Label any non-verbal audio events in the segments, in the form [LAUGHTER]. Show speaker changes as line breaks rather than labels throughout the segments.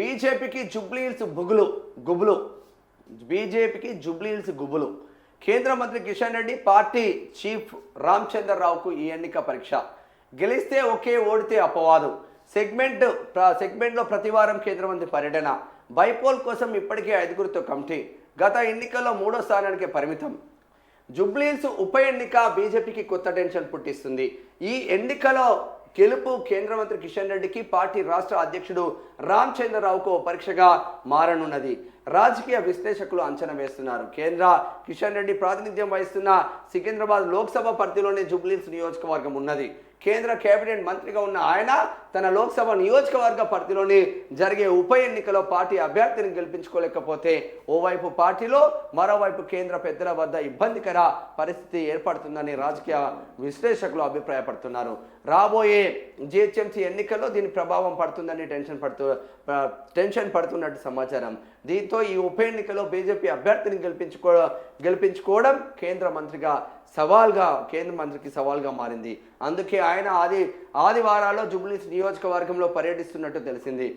బీజేపీకి జుబ్లీహిల్స్ బుగులు గుబులు. బీజేపీకి జుబ్లీహిల్స్ గుబులు. కేంద్ర మంత్రి కిషన్ రెడ్డి పార్టీ చీఫ్ రామచంద్రరావుకు ఈ ఎన్నిక పరీక్ష. గెలిస్తే ఒకే ఓడితే అపవాదు. సెగ్మెంట్ సెగ్మెంట్లో ప్రతివారం కేంద్ర మంత్రి పర్యటన. బైపోల్ కోసం ఇప్పటికే ఐదుగురితో కమిటీ. గత ఎన్నికల్లో మూడో స్థానానికి పరిమితం. జుబ్లీల్స్ ఉప ఎన్నిక బీజేపీకి కొత్త టెన్షన్ పుట్టిస్తుంది. ఈ ఎన్నికలో గెలుపు కేంద్ర మంత్రి కిషన్ రెడ్డికి పార్టీ రాష్ట్ర అధ్యక్షుడు రామ్ చంద్రరావుకు ఓ పరీక్షగా మారనున్నది. రాజకీయ విశ్లేషకులు అంచనా వేస్తున్నారు. కేంద్ర కిషన్ రెడ్డి ప్రాతినిధ్యం వహిస్తున్న సికింద్రాబాద్ లోక్సభ పరిధిలోనే జుబ్లీన్స్ నియోజకవర్గం ఉన్నది. కేంద్ర కేబినెట్ మంత్రిగా ఉన్న ఆయన తన లోక్సభ నియోజకవర్గ పరిధిలోని జరిగే ఉప ఎన్నికలో పార్టీ అభ్యర్థిని గెలిపించుకోలేకపోతే ఓవైపు పార్టీలో మరోవైపు కేంద్ర పెద్దల వద్ద ఇబ్బందికర పరిస్థితి ఏర్పడుతుందని రాజకీయ విశ్లేషకులు అభిప్రాయపడుతున్నారు. రాబోయే జిహెచ్ఎంసీ ఎన్నికల్లో దీని ప్రభావం పడుతుందని టెన్షన్ పడుతూ టెన్షన్ పడుతున్నట్టు సమాచారం. దీంతో ఈ ఉప ఎన్నికలో బీజేపీ అభ్యర్థిని గెలిపించుకో గెలిపించుకోవడం కేంద్ర మంత్రిగా సవాల్గా కేంద్ర మంత్రికి సవాల్గా మారింది. అందుకే ఆయన ఆది ఆదివారాల్లో జుబ్లీస్ నియోజకవర్గంలో పర్యటిస్తున్నట్టు తెలిసింది.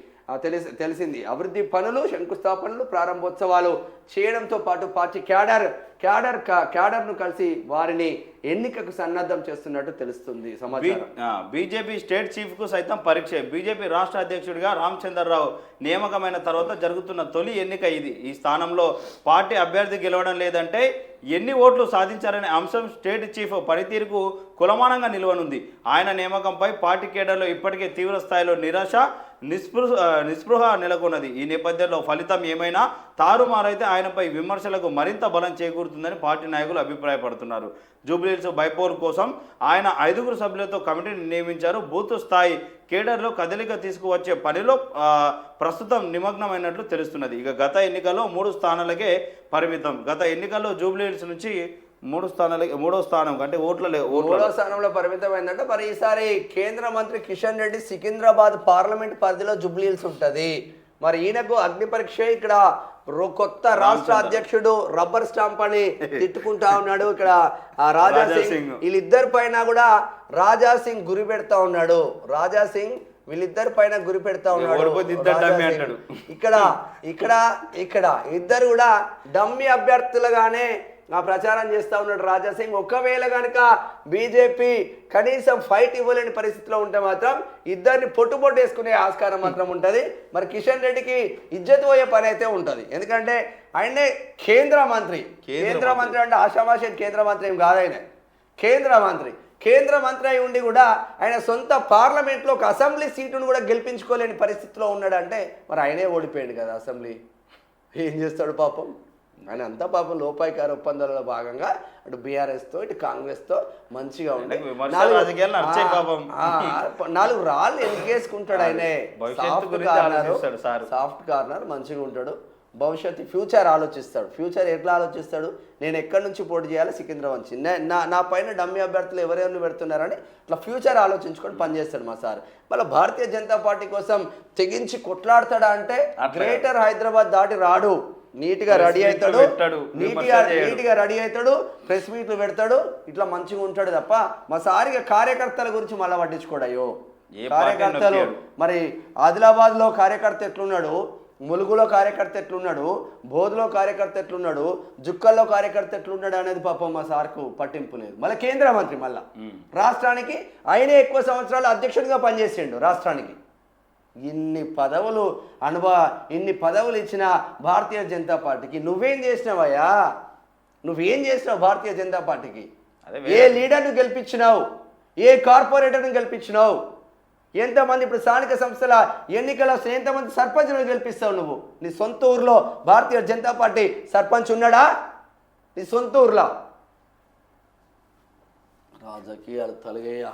తెలిసి తెలిసింది. అభివృద్ధి పనులు శంకుస్థాపనలు ప్రారంభోత్సవాలు చేయడంతో పాటు పార్టీ క్యాడర్ క్యాడర్ క్యాడర్ను కలిసి వారిని ఎన్నికకు సన్నద్ధం చేస్తున్నట్టు తెలుస్తుంది సమాచారం.
బీజేపీ స్టేట్ చీఫ్కు సైతం పరీక్ష. బీజేపీ రాష్ట్ర అధ్యక్షుడిగా రామచంద్రరావు నియామకమైన తర్వాత జరుగుతున్న తొలి ఎన్నిక ఇది. ఈ స్థానంలో పార్టీ అభ్యర్థి గెలవడం లేదంటే ఎన్ని ఓట్లు సాధించారనే అంశం స్టేట్ చీఫ్ పనితీరుకు కులమానంగా నిలవనుంది. ఆయన నియామకంపై పార్టీ కేడర్లో ఇప్పటికే తీవ్ర స్థాయిలో నిరాశ నిస్పృహ నిస్పృహ నెలకొన్నది. ఈ నేపథ్యంలో ఫలితం ఏమైనా తారుమారైతే ఆయనపై విమర్శలకు మరింత బలం చేకూరుతుందని పార్టీ నాయకులు అభిప్రాయపడుతున్నారు. జూబ్లీహిల్స్ బైపోల్ కోసం ఆయన ఐదుగురు సభ్యులతో కమిటీని నియమించారు. బూత్ స్థాయి కేడర్లో కదలిక తీసుకువచ్చే పనిలో ప్రస్తుతం నిమగ్నమైనట్లు తెలుస్తున్నది. ఇక గత ఎన్నికల్లో మూడు స్థానాలకే పరిమితం. గత ఎన్నికల్లో జూబ్లీహిల్స్ నుంచి మూడు స్థానాలకి మూడో స్థానం అంటే ఓట్ల
మూడో స్థానంలో పరిమితమైందంటే మరి ఈసారి కేంద్ర మంత్రి కిషన్ రెడ్డి సికింద్రాబాద్ పార్లమెంట్ పరిధిలో జుబ్లీల్స్ ఉంటది. మరి ఈయనకు అగ్ని పరీక్ష ఇక్కడ కొత్త రాష్ట్ర అధ్యక్షుడు రబ్బర్ స్టాంప్ అని [LAUGHS] తిట్టుకుంటా ఉన్నాడు ఇక్కడ రాజా సింగ్. వీళ్ళిద్దరి పైన కూడా రాజా సింగ్ గురి పెడతా ఉన్నాడు. రాజా సింగ్ వీళ్ళిద్దరి పైన గురి పెడతా ఉన్నాడు. ఇక్కడ ఇక్కడ ఇక్కడ ఇద్దరు కూడా డమ్మి అభ్యర్థులుగానే ఆ ప్రచారం చేస్తా ఉన్నాడు రాజా సింగ్. ఒకవేళ కనుక బీజేపీ కనీసం ఫైట్ ఇవ్వలేని పరిస్థితిలో ఉంటే మాత్రం ఇద్దరిని పొట్టు పొట్టు వేసుకునే ఆస్కారం మాత్రం ఉంటుంది. మరి కిషన్ రెడ్డికి ఇజ్జత్ పోయే పని అయితే ఉంటుంది. ఎందుకంటే ఆయనే కేంద్ర మంత్రి.
కేంద్ర
కేంద్ర మంత్రి. అంటే ఆషామాషి కేంద్ర మంత్రి ఏం కాదు ఆయన. కేంద్ర మంత్రి. కేంద్ర మంత్రి అయి ఉండి కూడా ఆయన సొంత పార్లమెంట్లో ఒక అసెంబ్లీ సీటును కూడా గెలిపించుకోలేని పరిస్థితిలో ఉన్నాడంటే మరి ఆయనే ఓడిపోయాడు కదా అసెంబ్లీ. ఏం చేస్తాడు పాపం? ఆయన అంతా పాపం లోపాయికార ఒప్పందాలలో భాగంగా అటు బీఆర్ఎస్తో ఇటు కాంగ్రెస్తో మంచిగా ఉండి. నాలుగు- రాళ్ళు ఎన్నికేసుకుంటాడు ఆయనే? [LAUGHS] సాఫ్ట్ కార్నర్
ఆలోచిస్తాడు సారు.
సాఫ్ట్ కార్నర్ మంచిగా ఉంటాడు. భవిష్యత్తు ఫ్యూచర్ ఆలోచిస్తాడు. ఫ్యూచర్ ఎట్లా ఆలోచిస్తాడు? నేను ఎక్కడి నుంచి పోటీ చేయాలి? సికింద్రాబాద్ నుంచి. నే- నా పైన డమ్మి అభ్యర్థులు ఎవరెవరిని పెడుతున్నారని ఇట్లా ఫ్యూచర్ ఆలోచించుకొని పనిచేస్తాడు మా సార్. మళ్ళీ భారతీయ జనతా పార్టీ కోసం తెగించి కొట్లాడతాడా అంటే. గ్రేటర్ హైదరాబాద్ దాటి రాడు. నీట్గా రెడీ అవుతాడు. నీట్గా. నీట్గా రెడీ అవుతాడు ప్రెస్ మీట్లు పెడతాడు ఇట్లా మంచిగా ఉంటాడు తప్ప మా సారిగా కార్యకర్తల గురించి మళ్ళీ పట్టించుకోడు అయ్యో.
ఏ పార్టీని
కార్యకర్తలు? మరి ఆదిలాబాద్లో కార్యకర్త ఎట్లున్నాడు? ములుగులో కార్యకర్త ఎట్లున్నాడు? బోధులో కార్యకర్త ఎట్లున్నాడు? జుక్కల్లో కార్యకర్త ఎట్లున్నాడు అనేది పాపం మా సార్కు పట్టింపు లేదు. మళ్ళీ కేంద్ర మంత్రి మళ్ళా. రాష్ట్రానికి ఆయనే ఎక్కువ సంవత్సరాలు అధ్యక్షుడిగా పనిచేసిండు రాష్ట్రానికి. ఇన్ని పదవులు అనుభవ ఇన్ని పదవులు ఇచ్చిన భారతీయ జనతా పార్టీకి నువ్వేం చేసినావయ్యా? నువ్వేం చేసినావు భారతీయ జనతా పార్టీకి?
అదే
ఏ లీడర్ను గెలిపించినావు? ఏ కార్పొరేటర్ను గెలిపించినావు? ఎంతమంది ఇప్పుడు స్థానిక సంస్థల ఎన్నికల్లో అసలు ఎంతమంది సర్పంచ్లను గెలిపిస్తావు నువ్వు? నీ సొంత ఊర్లో భారతీయ జనతా పార్టీ సర్పంచ్ ఉన్నాడా? నీ సొంత ఊర్లో? రాజకీయాలు తొలగేయ